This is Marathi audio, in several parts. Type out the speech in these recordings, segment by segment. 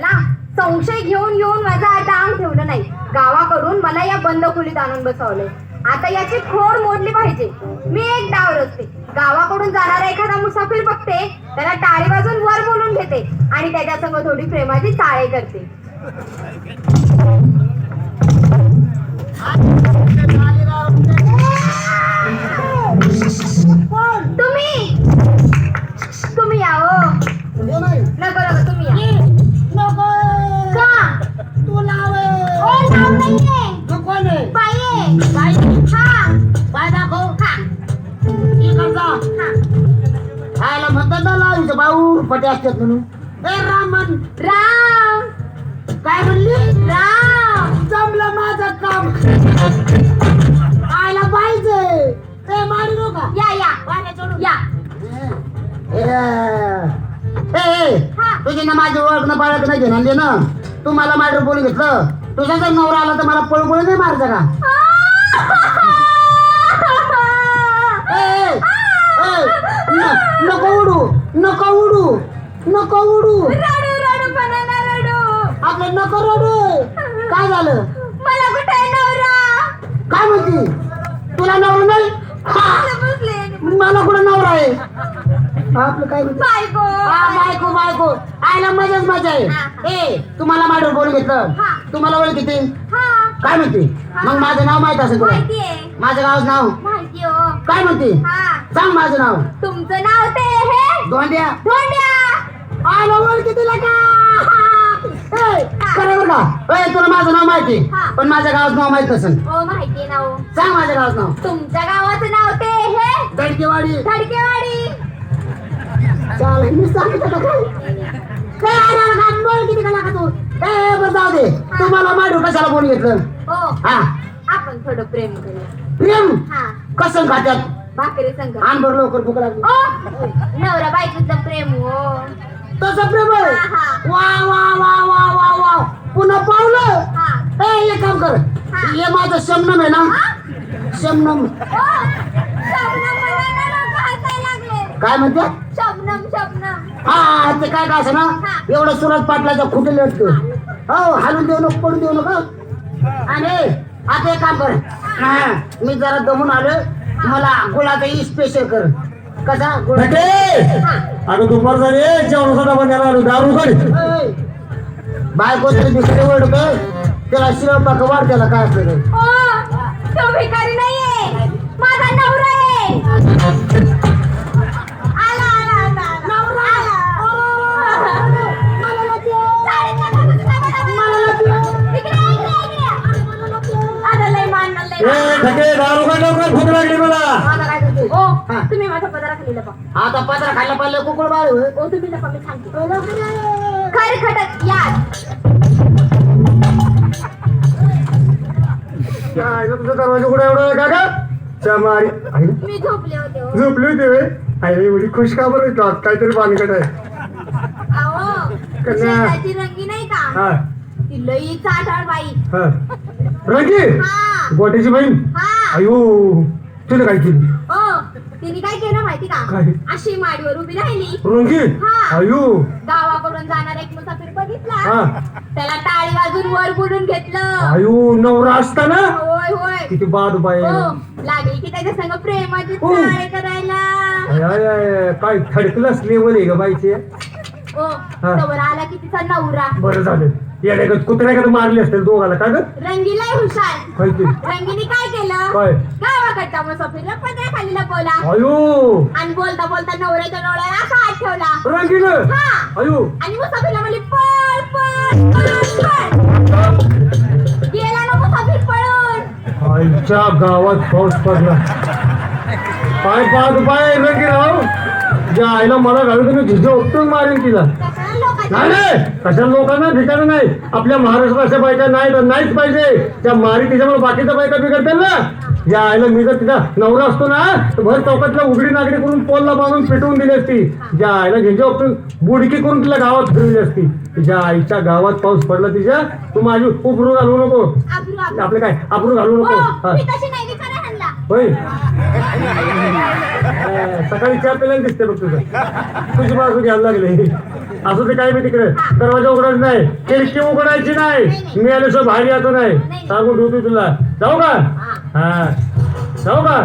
ना संशय घेऊन येऊन माझा आता ठेवलं नाही. गावाकडून मला या बंद खोलीत आणून बसवलंय आता याची खोड मोडली पाहिजे. मी एक डाव रचते. गावाकडून जाणारा एखादा मुसाफिर बघते त्याला टाळी वाजून वर बोलून घेते आणि त्याच्या संग थोडी प्रेमाची चाळे करते. लावायचं भाऊ पटे असतात म्हणून. ए रामन! राम! काय म्हणली? राम! जमलं माझं काम. आयला पाहिजे. ते मारू नका. या या. या. ए, ए, हा. तुझी ना माझी ओळख ना बाळक नाही घेणार दे ना? तू मला माझ्यावर बोलून घेतलं? तुझा जर नवरा आला तर मला पळू पळू नाही मारायचा का? ए, ए, ए, न- नको उडू नको उडू. नको उडू. रडू रडू बनाना रडू. आपलं नको रडू. काय झालं? मला कुठे नवरा? काय म्हणती? तुला नवरा नाही? मला बसले. मला कुठं नवरा आहे? आपलं काय म्हणते? बायको. हा बायको बायको. आयला मजाच मजा आहे. ए तुम्हाला माझ्यावर बोलून घेतलं. हा. तुम्हाला ओळख किती हा. काय म्हणते? मग माझं नाव माहीत असेल तुला? माहितीये माझं गावचं नाव? माहिती हो. काय म्हणते? हा. सांग माझं नाव. तुमचं नाव ते हे? दोंड्या धोंड्या. आयला ओळख किती का? बरोबर का? ए तुला माझं नाव माहिती हा. पण माझ्या गावाचं नाव माहीत नसेल. हो हो. सांग माझ्या गावाचं नाव. तुमच्या गावाचं नाव ते हे? दडकेवाडी धडकेवाडी. चालेल मी सांगितलं का? काय काय आला का तू? ए बरं जाऊ दे. तुम्हाला मांडू कशाला बोलून घेतलं? हो. हा. आपण थोडं प्रेम करूया. प्रेम? हा. कसं खात्यात? भाकरी संग. आण बरं लवकर भूक लागली. ओ नवरा बायकोचं प्रेम हो. तसं प्रेम आहे? हा. वा वा वा वा वा वा. पुन्हा पावलं? हा. ए एक काम कर. हा. माझं शमनम आहे ना? शमनम ओ शबनम म्हणायला लोकं हसायला लागले. काय म्हणते? शबनम शबनम. हा ते काय काय असं ना? हा. एवढं सुरत पाटलाच्या खुटे लटतो हो हालून देऊ नको पडून देऊ नका. आणि आता एक काम कर. हा मी जरा दमून आलो मला गुळाचा स्पेशल कर. कसा? गुळ हा अगं दुपार झाली. जेवण सुद्धा बनायला आलो. दारू काढ बायको तरी दुसरे ओढतोय त्याला शिळ पाक वाढ त्याला काय असलं तो भिकारी नाहीये. माझा नवरा आहे. ठके दारू काढ लवकर भूक लागली मला. आता काय करते? हा. तुम्ही माझा पदारा खाली लपा आता पत्रा खायला पाहिलं कुकुळ बाळ होय. ओ तुम्ही लपा मी सांगते. खर खटक दरवाजा कुठे एवढं मी झोपले होते हो. झोपली होती वे आई एवढी खुश का बरं? आज काहीतरी पाणीकट आहे. अहो कन्या. शेताची रंगी नाही का? हा. ती लई चाटाळ बाई. हा. रंगी हा. गोट्याची बहीण. हा. अयो तुला काय केली? ओ तिने काय केलं माहिती का? काय? अशी माडीवर उभी राहिली. रंगी हा. अयो. गावाकडून जाणारा एक मुसाफिर बघितला. हा. त्याला टाळी वाजून वर बुडून घेतलं. अयो नवरा असताना? होय होय. किती बाद बाय हो लागली की त्याच्या संग प्रेमाची हो. करायला. आय, आय, आय, काय थडकलंच लेवल आहे ग बाईचे. ओ तवर आला की तिचा नवरा. बरं झालं. येण्यागत कुत्र्याकडे मारली असतील दोघाला का ग? रंगीलाय हुशार. रंगीने काय केलं? काय? गावाकडचा लपवला. अयो. आणि बोलता बोलता नवऱ्याच्या डोळ्याला असा हात ठेवला. रंगीनं हा. अयो. आणि मुसाफिरला म्हणली पळ पळ पळ पळ. गेला ना मुसाफिर पळून. आईच्या गावात पाऊस पडला. पाय पाच पाय रंगी राव ज्या आईला मला घालून तुम्ही झिजो उपटून मारेन तिला. नाही लोकांना ठिकाण नाही. आपल्या महाराष्ट्राच्या बायका नाही तर नाहीच पाहिजे. त्या मारी तिच्यामुळे बाकीच्या बायका बिघडतात ना. या आईला मी जर तिचा नवरा असतो ना तर भर चौकातल्या उघडी नागरी करून पोलला बांधून पेटवून दिली असती. ज्या आईला झेंजे बुडकी करून तिला गावात फिरवली असती. तिच्या आईच्या गावात पाऊस पडला तिच्या तू माझी उपरू घालू नको. आपलं काय? अप्रू घालू नको. हो होय. सकाळी चहा प्यायला दिसते बघ तुझं. तुझी बाजू घ्यायला लागले. असं ते काय मी तिकडे. दरवाजा उघडायचा नाही. खिडकी उघडायची नाही. मी आल्याशिवाय बाहेर यायचं नाही. सांगून ठेवतो तुला. जाऊ का? हा. जाऊ का?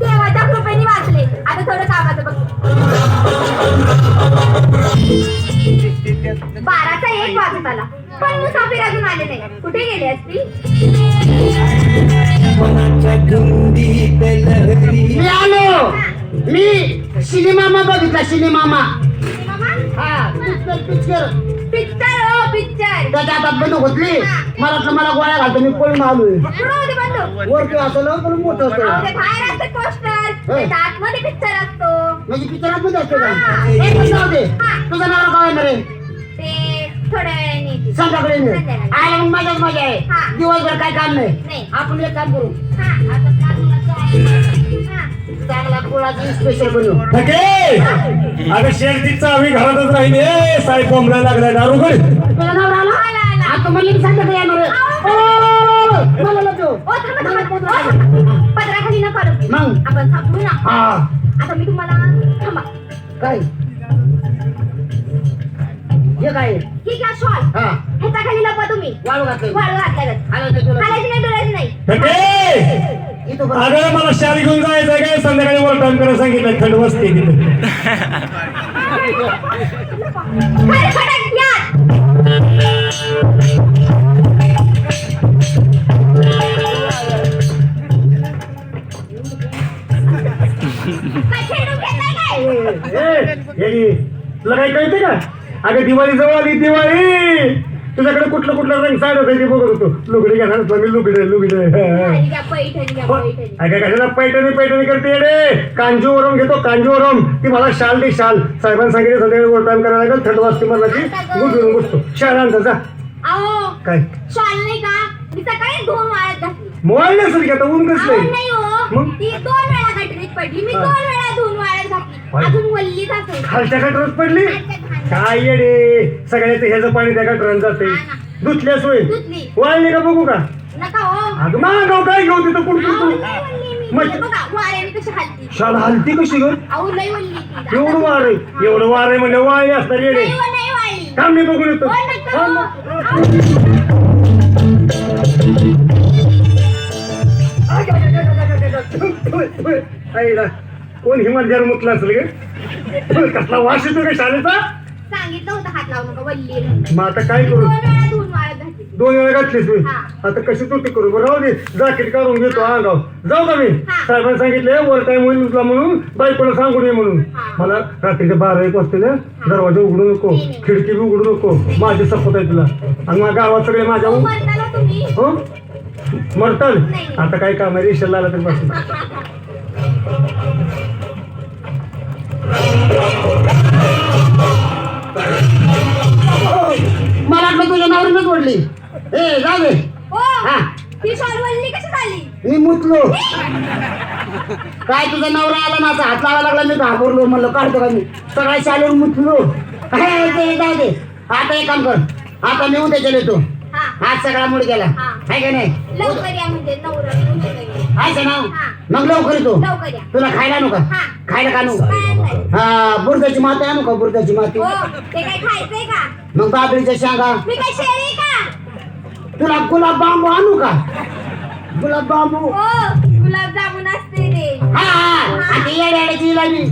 देवाच्या कृपेने वाचले. आता थोडं कामाचं बघ. बाराचा एक वाजत आला. पण मुसाफिर अजून आले नाही. कुठे गेले असतील मी सिनेमा बघितला सिनेमा हा पिक्चर पिक्चर पिक्चर हो पिक्चर त्याच्या हातात बंदूक होतली मला वाटलं मला गोळ्या घालतो मी पळून आलोय वरती असलं पण मोठं असतं. आतमध्ये पिक्चर असतो. म्हणजे पिक्चरात मध्ये असतो का? हा. तुझं नाव काय येणार आहे? ते थोड्या वेळाने येतील. संध्याकाळी नाही संध्याकाळी. आयला मग मजाच मजा आहे. हा. दिवसभर काय काम नाही. नाही. आपण एक काम करू. हा, आता आहे. हा. चांगला गुळाची स्पेशल बनवू थके अगं शेरची चावी घरातच राहिली ए साहेब बोंबला लागलाय दारू घरी तुझा नाव आला, राहिला आला. आता म्हणले की येणार आहे. ओ, मला लपव. ओ, थांबा, थांबा, थांबा. पदराखाली नका करू. मग? आपण थांबू ना हा आता मी तुम्हाला थांबा काय हे काय आहे? ही घ्या शॉल हा ह्याच्या खाली लपा तुम्ही वाळू घातलं वाळू घातल्यागत आलं ते तुला खालायची नाही बघ. अगं मला शाळी घेऊन जायचंय काय? संध्याकाळी वर टाइम करायला सांगितलं थंड बसते तुला काही कळते का? अगं दिवाळी जवळ आली दिवाळी! तुझ्याकडे कुठलं कुठलं रंग साड होतं ते बघत होतो. लुगडे घेणार होतो मी लुगडे लुगडे. पैठणी. अगं कशाला पैठणी पैठणी करते येडे कांजीवरम घेतो कांजीवरम ती मला शाल दे शाल. साहेबांनी सांगितलं वर टाइम करायला लागेल थंड वाजते मला ती गुडून बसतो. शाल आणता जा. काय? शॉल नाही का? मी सकाळी दोन वाळत घातली. मोबाईल नसेल का ऊन अहो, कसलंय नाही हो. मग? ती दोन वेळा गटरीत पडली. मी हा. दोन वेळा धुवून वाळत घातली. बाई. अजून वल्लीच असेल खालच्या गटरात पडली. काय येडे सगळ्याचं ह्याचं पाणी त्या गटरात जाते हा. धुतल्या सोय धुतली. वाळली का बघू का नका हो अगं मागाव काय घेऊ तिथं कुठं अहो, तू लई वल्ली मी. मग- म्हणजे बघा वाऱ्याने कशी खालती शाल हलती कशी ग अहो लई वल्ली ती. एवढं वार आहे एवढं वार आहे म्हणजे वाळली असणार येडे नाही हो, नाही वाळली थांब मी बघून येतो हो, नका. हो. कोण हिमालयावर मुतला असेल गे कसला वास येतो का शाळेचा सांगितलं होतं हात लावू नका वल्ली आहे. म्हणून. मग आता काय करू? दोन वेळा धुवून वाळत घातली. दोन वेळा घातलीस मी? हा. आता कशी तू करू? बरं राहू दे. जाकीट काढून घेतो हा गाव जाऊ का मी? हा. साहेबांनी सांगितले वर टाइम होईल तुला म्हणून बायकोला सांगून ये म्हणून. हा. मला रात्रीचे बारा एक वाजता दरवाजा उघडू नको नाही, नाही. खिडकी बी उघडू नको. माझी सपोत आहे तुला. आणि माझ्या गावात सगळे माझ्या तुम्ही. हो? मरताल? नाही. आता काय काम आहे? रेशनला आला तरी बसून वाटलं तुझ्या नावावरूनच ओढली ए जा दे हो. हा. शॉल वल्ली कशी झाली मी मुतलो. काय तुझा नवरा आला ना असा हात लावा लागला मी घाबरलो म्हणलं काढतो का मी? सगळ्या शालेवर मुतलो. हे, ते जाऊ दे आता एक काम कर. आता नेऊन त्याच्या येतो. हात सगळा मुड गेला. आहे का नाही? लवकर या म्हणजे नवरा येऊन गेला. आहे ना हा. मग लवकर येतो. लवकर या. तुला खायला नको हा. खायला का नको काय नाही. हा बुरदाची माती आणू का बुरदाची माती? हो ते काय खायचंय का? मग बाबळीच्या शेंगा. मी काय शेळी का? तुला गुलाब बांबू आणू का? गुलाब बांबू. हो गुलाबजामुन असते ते हा हा. आणि येड्याची जिलेबी.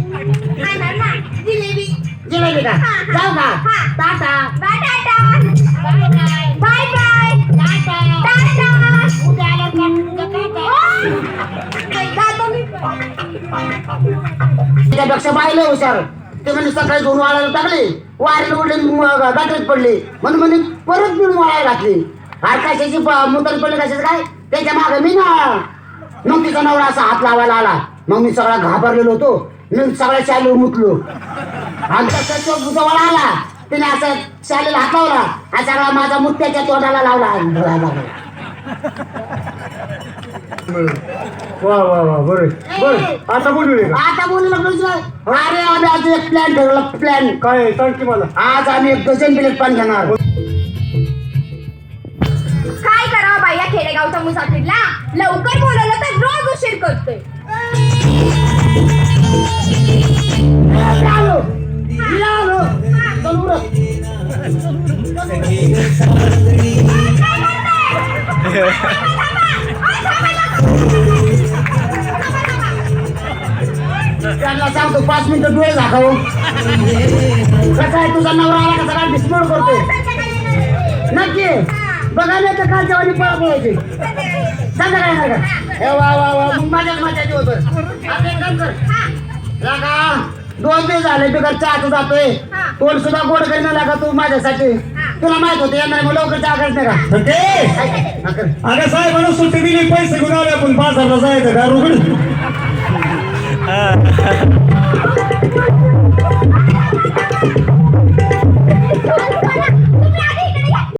आणा ना जिलेबी. जिलेबी का? हा, हा. जाऊ का? हा. टाटा. Bye tata. त्यापेक्षा पाहिलं हुशार. ते म्हणजे सकाळी दोन वाळायला टाकले. वारीला उडले गाठीत पडले. म्हणून म्हणे परत मिळून वाळायला घातली. आर कशाची मुदत पडले कशाचं काय? त्याच्यामागे मी ना मग तिचा नवरा असा हात लावायला आला. मग मी सगळा घाबरलेलो होतो. मी सगळ्या शालेवर मुतलो आणि त्याच्या आला. तिने असं शालेला हात लावला हा सगळा माझा मुत्याच्या तोंडाला लावला. वा वा वा बरं बरं आता बोलू नये का आता बोलू लागलो अरे आम्ही आज एक प्लॅन ठरवला प्लॅन काय आहे? सांग की मला. आज आम्ही एक डझन प्लेट पाणी घेणार. काय करावं बाई या खेडेगावच्या मुसाफिरला? लवकर बोलवलं तर रोज उशीर करतोय. चल उरक. त्यांना सांगतो पाच मिनिटं डोळे दाखव कसा आहे तुझा नवरा आला का सगळा नक्की बघायला तर काल वाणी पळा पळायची संध्याकाळी हे वा वा वा मग माझ्या आता काम कर लागा दोन दिवस झाले बिगर चहाचं जातोय तोंड सुद्धा गोड करीन लागा तू माझ्यासाठी तुला माहीत होतं येणार मग लवकर चहा करत नाही का ते हा. अगं साहेबांना सुट्टी दिली पैसे आले आपण बाजारला जायचं का रुगड